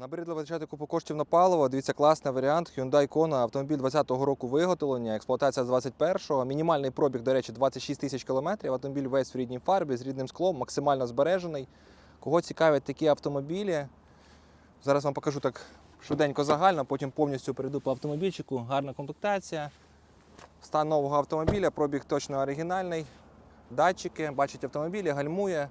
Набридло витрачати купу коштів на паливо. Дивіться, класний варіант. Hyundai Kona, автомобіль 20-го року виготовлення, експлуатація з 21-го. Мінімальний пробіг, до речі, 26 тисяч кілометрів. Автомобіль весь в рідній фарбі, з рідним склом, максимально збережений. Кого цікавлять такі автомобілі? Зараз вам покажу так швиденько загально, потім повністю перейду по автомобільчику. Гарна комплектація. Стан нового автомобіля, пробіг точно оригінальний. Датчики, бачить автомобілі, гальмує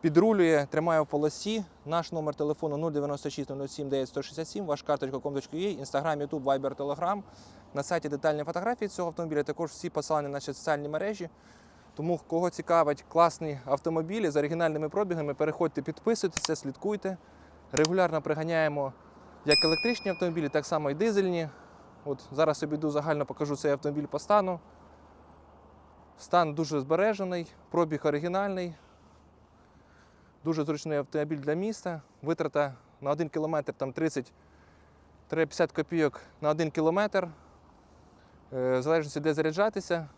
підрулює, тримає в полосі. Наш номер телефону 096 07 9167, ваш карточка.com.ua, інстаграм, ютуб, вайбер, телеграм. На сайті детальні фотографії цього автомобіля, також всі посилання на наші соціальні мережі. Тому кого цікавить класні автомобілі з оригінальними пробігами, переходьте, підписуйтеся, слідкуйте. Регулярно приганяємо як електричні автомобілі, так само і дизельні. От зараз обійду загально покажу цей автомобіль по стану. Стан дуже збережений, пробіг оригінальний. Дуже зручний автомобіль для міста. Витрата на 1 кілометр там 30-50 копійок на 1 кілометр. Е, В залежності, де заряджатися.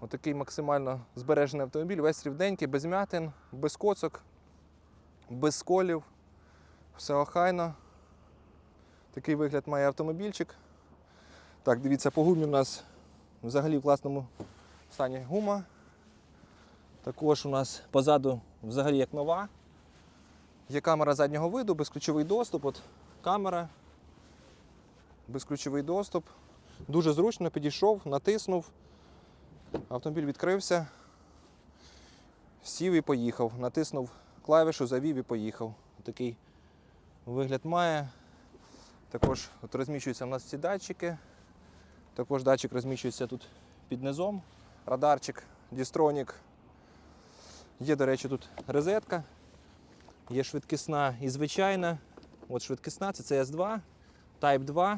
Отакий максимально збережений автомобіль, весь рівненький, без м'ятин, без коцок, без сколів. Все охайно. Такий вигляд має автомобільчик. Так, дивіться, по гумі у нас взагалі в класному стані гума. Також у нас позаду взагалі як нова. Є камера заднього виду, безключовий доступ. От камера, безключовий доступ. Дуже зручно підійшов, натиснув. Автомобіль відкрився, сів і поїхав. Натиснув клавішу, завів і поїхав. Такий вигляд має. Також от розміщуються в нас ці датчики. Також датчик розміщується тут під низом. Радарчик, дістронік. Є, до речі, тут розетка. Є швидкісна і звичайна. От швидкісна, це CS2, Type 2.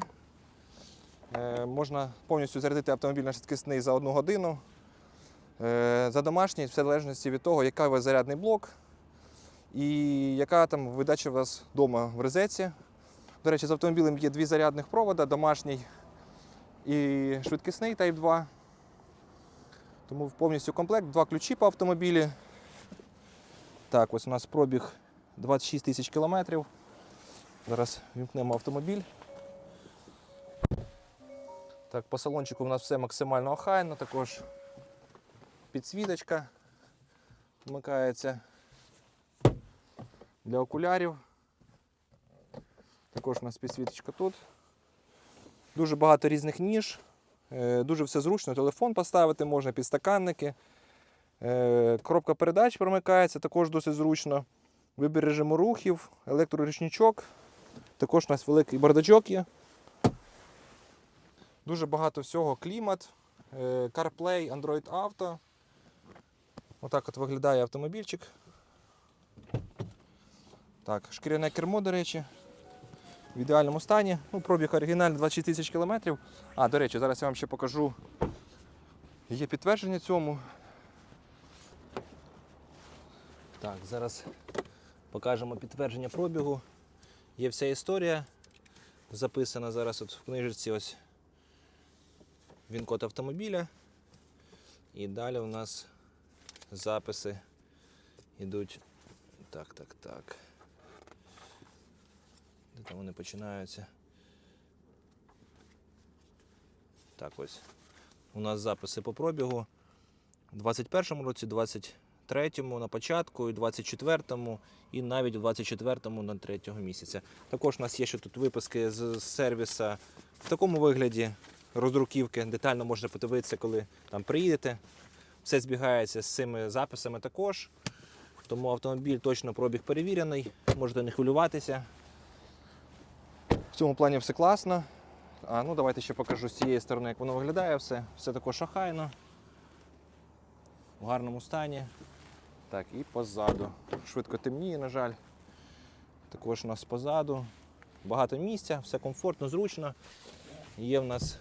Е, можна повністю зарядити автомобіль на швидкісний за одну годину. Е, за домашній, все в залежності від того, який у вас зарядний блок і яка там видача у вас вдома в розетці. До речі, з автомобілем є дві зарядних провода, домашній і швидкісний Type 2. Тому повністю комплект, два ключі по автомобілі. Так, ось у нас пробіг 26 тисяч кілометрів. Зараз вімкнемо автомобіль. Так, по салончику у нас все максимально охайно, також підсвіточка вмикається для окулярів. Також у нас підсвіточка тут. Дуже багато різних ніж, е, дуже все зручно, телефон поставити можна, підстаканники. Е, Коробка передач промикається, також досить зручно. Вибір режиму рухів, електроручничок. Також у нас великий бардачок є. Дуже багато всього. Клімат, е, CarPlay, Android Auto. Отак от виглядає автомобільчик. Так, шкіряне кермо, до речі, в ідеальному стані. Ну, пробіг оригінальний 26 тисяч кілометрів. А, до речі, зараз я вам ще покажу. Є підтвердження цьому. Так, зараз покажемо підтвердження пробігу. Є вся історія записана зараз от в книжці ось він код автомобіля. І далі у нас записи йдуть. Так, так, так. Де там вони починаються? Так, ось. У нас записи по пробігу. У 21-му році, 23-му на початку, і 24-му, і навіть у 24-му на 3-го місяця. Також у нас є ще тут виписки з сервіса в такому вигляді роздруківки. Детально можна подивитися, коли там приїдете. Все збігається з цими записами також. Тому автомобіль точно пробіг перевірений, можете не хвилюватися. В цьому плані все класно. А, ну давайте ще покажу з цієї сторони, як воно виглядає все. Все також охайно, в гарному стані. Так, і позаду. Швидко темніє, на жаль. Також у нас позаду. Багато місця, все комфортно, зручно. Є в нас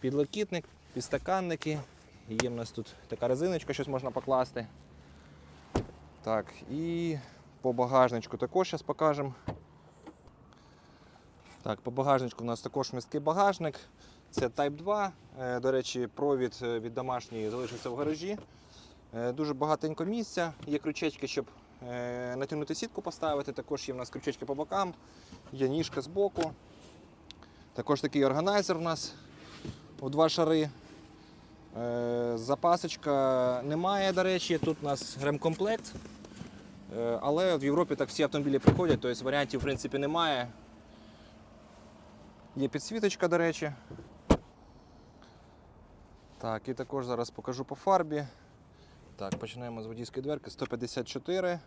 підлокітник, підстаканники. Є в нас тут така резиночка, щось можна покласти. Так, і по багажничку також зараз покажемо. Так, по багажничку у нас також місткий багажник. Це Type 2. Е, До речі, провід е, від домашньої залишився в гаражі. Е, Дуже багатенько місця. Є крючечки, щоб е, натягнути сітку поставити. Також є в нас крючечки по бокам, є ніжка з боку. Також такий органайзер у нас у два шари. Е, Запасочка немає, до речі, тут у нас ремкомплект. Але в Європі так всі автомобілі приходять, тобто варіантів в принципі немає. Є підсвіточка, до речі. Так, і також зараз покажу по фарбі. Так, починаємо з водійської дверки. 154,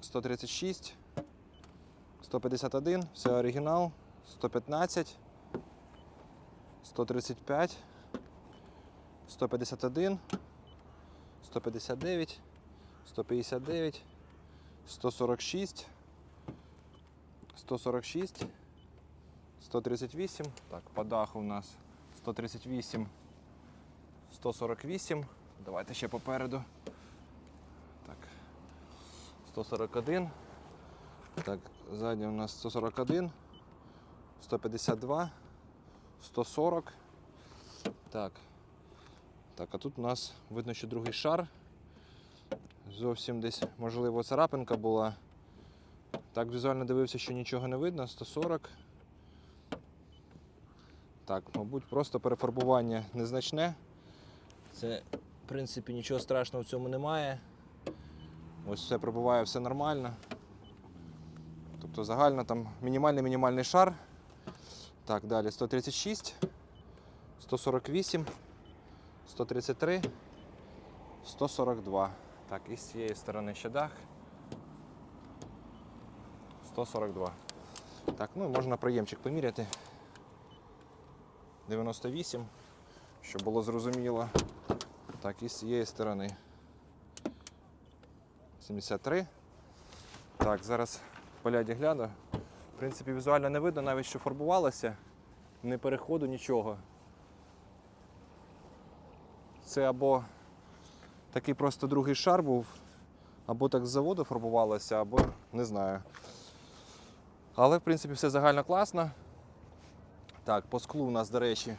136, 151, все оригінал, 115, 135, 151, 159, 159, 146, 146, 138. Так, по даху у нас 138, 148. Давайте ще попереду. Так. 141. Так, ззаді у нас 141, 152, 140. Так. Так, а тут у нас видно, що другий шар. Зовсім десь, можливо, царапинка була. Так, візуально дивився, що нічого не видно. 140. Так, мабуть, просто перефарбування незначне. Це, в принципі, нічого страшного в цьому немає. Ось все пробуває, все нормально. Тобто загально там мінімальний мінімальний шар. Так, далі 136, 148, 133, 142. Так, і з цієї сторони ще дах. 142. Так, ну можна проємчик поміряти. 98, щоб було зрозуміло. Так, і з цієї сторони. 73. Так, зараз поляді гляну. В принципі, візуально не видно навіть, що фарбувалося. Не переходу, нічого. Це або такий просто другий шар був, або так з заводу фарбувалося, або не знаю. Але, в принципі, все загально класно. Так, по склу у нас, до речі,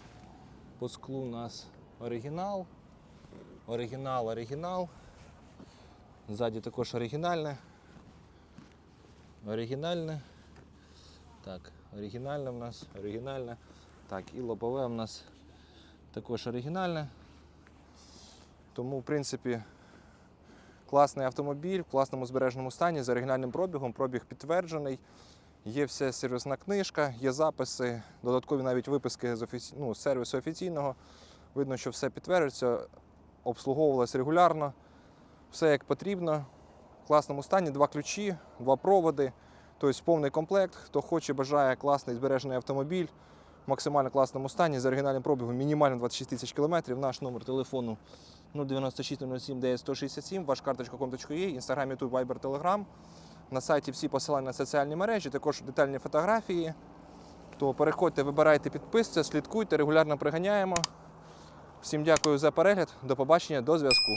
по склу у нас оригінал. Оригінал, оригінал. Ззаді також оригінальне. Оригінальне. Так, оригінальне в нас, оригінальне. Так, і лобове в нас також оригінальне. Тому, в принципі, класний автомобіль в класному збереженому стані з оригінальним пробігом. Пробіг підтверджений. Є вся сервісна книжка, є записи, додаткові навіть виписки з, офіці... ну, сервісу офіційного. Видно, що все підтверджується, обслуговувалось регулярно, все як потрібно. В класному стані, два ключі, два проводи, тобто повний комплект. Хто хоче, бажає класний збережений автомобіль в максимально класному стані з оригінальним пробігом, мінімально 26 тисяч кілометрів. Наш номер телефону 096 07 967, ваш карточка.com.ua, інстаграм, ютуб, вайбер, телеграм. На сайті всі посилання на соціальні мережі, також детальні фотографії. То переходьте, вибирайте, підписуйтесь, слідкуйте, регулярно приганяємо. Всім дякую за перегляд. До побачення, до зв'язку.